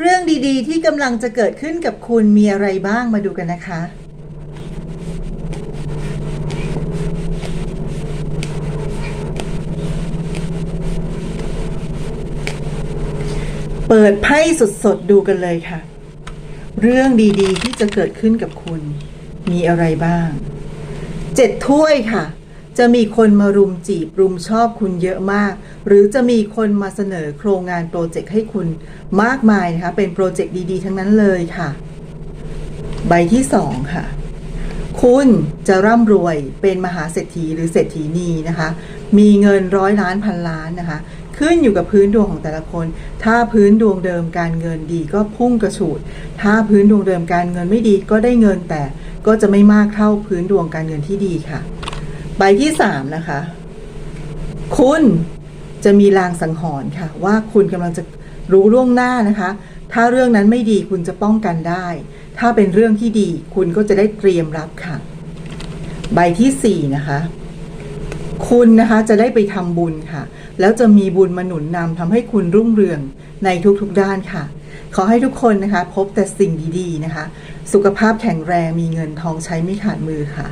เรื่องดีๆ ที่กำลังจะเกิดขึ้นกับคุณมีอะไรบ้างมาดูกันนะคะ เปิดไพ่สดๆดูกันเลยค่ะ เรื่องดีๆ ที่จะเกิดขึ้นกับคุณ มีอะไรบ้าง เจ็ดถ้วยค่ะ จะมีคนมารุมจีบรุมชอบคุณเยอะมาก หรือจะมีคนมาเสนอโครงงานโปรเจกต์ให้คุณมากมายนะคะ เป็นโปรเจกต์ดี ๆ ทั้งนั้นเลยค่ะ ใบที่สองค่ะ คุณจะร่ำรวยเป็นมหาเศรษฐีหรือเศรษฐีนีนะคะ มีเงินร้อยล้านพันล้านนะคะขึ้นอยู่กับพื้นดวงของแต่ละคน ถ้าพื้นดวงเดิมการเงินดีก็พุ่งกระฉูด ถ้าพื้นดวงเดิมการเงินไม่ดีก็ได้เงินแต่ก็จะไม่มากเท่าพื้นดวงการเงินที่ดีค่ะ ใบที่สามนะคะ คุณจะมีลางสังหรณ์ค่ะ ว่าคุณกำลังจะรู้ล่วงหน้านะคะ ถ้าเรื่องนั้นไม่ดีคุณจะป้องกันได้ ถ้าเป็นเรื่องที่ดี คุณก็จะได้เตรียมรับค่ะ ใบที่สี่นะคะคุณนะคะจะได้ไปทำบุญค่ะ แล้วจะมีบุญมาหนุนนำทำให้คุณรุ่งเรืองในทุกๆด้านค่ะ ขอให้ทุกคนนะคะ พบแต่สิ่งดีๆนะคะ สุขภาพแข็งแรงมีเงินทองใช้ไม่ขาดมือค่ะ